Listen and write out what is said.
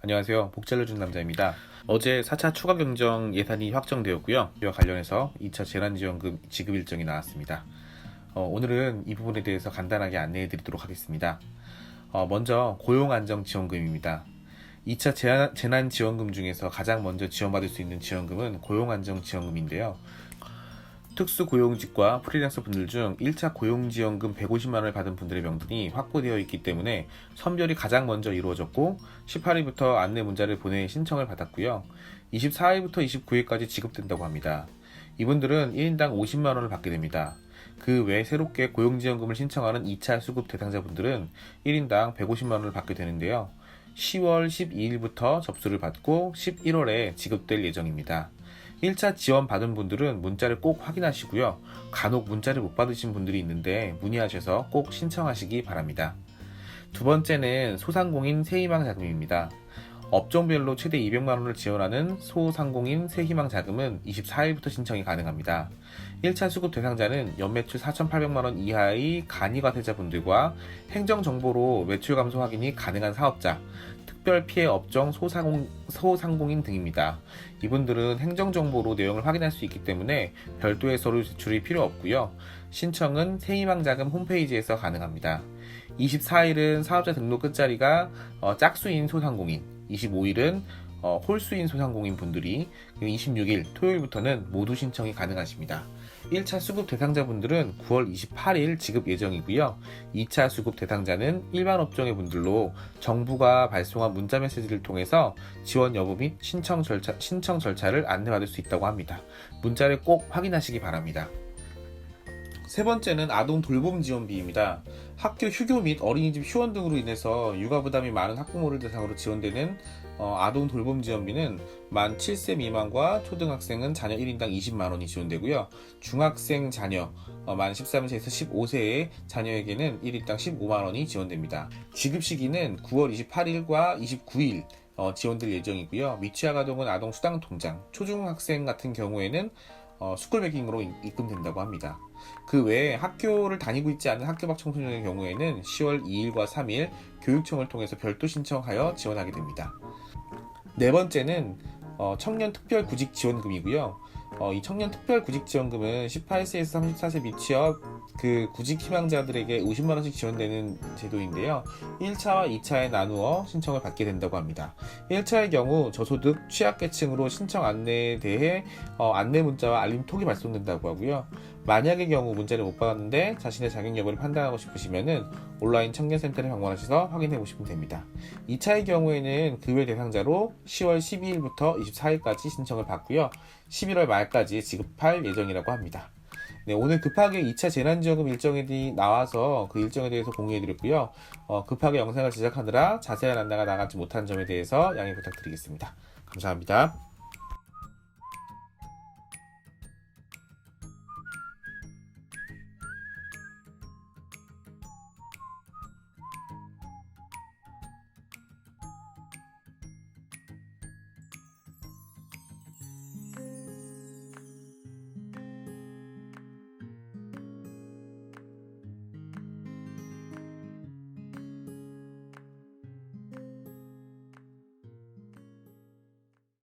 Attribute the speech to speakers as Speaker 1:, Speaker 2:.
Speaker 1: 안녕하세요. 복잘 내준 남자입니다. 어제 4차 추가 경정 예산이 확정되었고요. 이와 관련해서 2차 재난지원금 지급 일정이 나왔습니다. 어, 오늘은 이 부분에 대해서 간단하게 안내해 드리도록 하겠습니다. 어, 먼저 고용안정지원금입니다. 2차 재난, 재난지원금 중에서 가장 먼저 지원받을 수 있는 지원금은 고용안정지원금인데요. 특수고용직과 프리랜서 분들 중 1차 고용지원금 150만 원을 받은 분들의 명단이 확보되어 있기 때문에 선별이 가장 먼저 이루어졌고 18일부터 안내 문자를 보내 신청을 받았고요. 24일부터 29일까지 지급된다고 합니다. 이분들은 1인당 50만 원을 받게 됩니다. 그 외 새롭게 고용지원금을 신청하는 2차 수급 대상자분들은 1인당 150만 원을 받게 되는데요. 10월 12일부터 접수를 받고 11월에 지급될 예정입니다. 1차 지원 받은 분들은 문자를 꼭 확인하시고요. 간혹 문자를 못 받으신 분들이 있는데 문의하셔서 꼭 신청하시기 바랍니다. 두 번째는 소상공인 새희망 자금입니다. 업종별로 최대 200만 원을 지원하는 소상공인 새희망 자금은 24일부터 신청이 가능합니다. 1차 수급 대상자는 연매출 4,800만 원 이하의 간이과세자분들과 행정정보로 매출 감소 확인이 가능한 사업자, 특별 피해 업종 소상공, 소상공인 등입니다. 이분들은 행정정보로 내용을 확인할 수 있기 때문에 별도의 서류 제출이 필요 없고요. 신청은 새희망자금 홈페이지에서 가능합니다. 24일은 사업자 등록 끝자리가 어, 짝수인 소상공인, 25일은 어, 홀수인 소상공인 분들이 그리고 26일 토요일부터는 모두 신청이 가능하십니다. 1차 수급 대상자분들은 9월 28일 지급 예정이고요. 2차 수급 대상자는 일반 업종의 분들로 정부가 발송한 문자 메시지를 통해서 지원 여부 및 신청 절차, 신청 절차를 안내받을 수 있다고 합니다. 문자를 꼭 확인하시기 바랍니다. 세 번째는 아동 돌봄 지원비입니다. 학교 휴교 및 어린이집 휴원 등으로 인해서 육아 부담이 많은 학부모를 대상으로 지원되는 어, 아동 돌봄 지원비는 만 7세 미만과 초등학생은 자녀 1인당 20만 원이 지원되고요. 중학생 자녀 어, 만 13세에서 15세의 자녀에게는 1인당 15만 원이 지원됩니다. 지급 시기는 9월 28일과 29일 어, 지원될 예정이고요. 미취학 아동은 아동 수당 통장, 초중학생 같은 경우에는 어, 스쿨베깅으로 입금된다고 합니다. 그 외에 학교를 다니고 있지 않은 학교 밖 청소년의 경우에는 10월 2일과 3일 교육청을 통해서 별도 신청하여 지원하게 됩니다. 네 번째는 어, 청년 특별 구직 지원금이고요. 어, 이 청년 특별 구직 지원금은 18세에서 34세 미취업 그 구직 희망자들에게 50만 원씩 지원되는 제도인데요. 1차와 2차에 나누어 신청을 받게 된다고 합니다. 1차의 경우 저소득 취약계층으로 신청 안내에 대해 어, 안내 문자와 알림 톡이 발송된다고 하고요. 만약의 경우 문자를 못 받았는데 자신의 자격 여부를 판단하고 싶으시면은 온라인 청년센터를 방문하셔서 확인해 보시면 됩니다. 2차의 경우에는 그외 대상자로 10월 12일부터 24일까지 신청을 받고요. 11월 말까지 지급할 예정이라고 합니다. 네, 오늘 급하게 2차 재난지원금 일정이 나와서 그 일정에 대해서 공유해 드렸고요. 어, 급하게 영상을 제작하느라 자세한 안내가 나가지 못한 점에 대해서 양해 부탁드리겠습니다. 감사합니다.